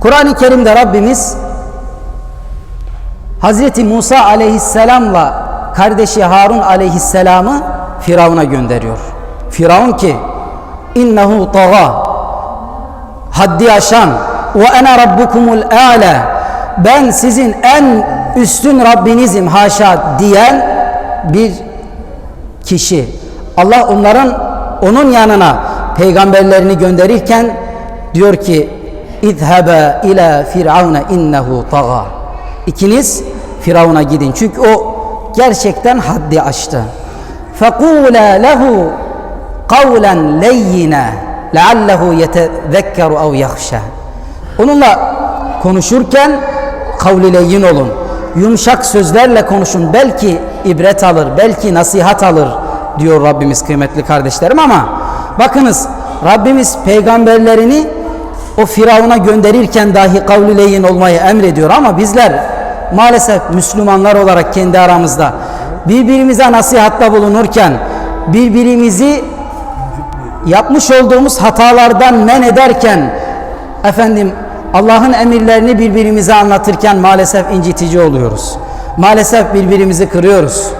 Kur'an-ı Kerim'de Rabbimiz Hazreti Musa aleyhisselamla kardeşi Harun aleyhisselamı Firavun'a gönderiyor. Firavun ki innehu taga haddi aşan ve ene rabbukumul a'la ben sizin en üstün Rabbinizim haşa diyen bir kişi. Allah onların onun yanına peygamberlerini gönderirken diyor ki İzhebe ila firavuna innehu taga. İkiniz Firavun'a gidin. Çünkü o gerçekten haddi aştı. فَقُولَا لَهُ قَوْلًا لَيِّنًا لَعَلَّهُ يَتَذَكَّرُ اَوْ يَخْشَى Onunla konuşurken kavli leyyin olun. Yumuşak sözlerle konuşun. Belki ibret alır, belki nasihat alır diyor Rabbimiz kıymetli kardeşlerim ama bakınız Rabbimiz peygamberlerini o Firavun'a gönderirken dahi kavli leyyin olmayı emrediyor ama bizler maalesef Müslümanlar olarak kendi aramızda birbirimize nasihatta bulunurken birbirimizi yapmış olduğumuz hatalardan men ederken efendim Allah'ın emirlerini birbirimize anlatırken maalesef incitici oluyoruz. Maalesef birbirimizi kırıyoruz.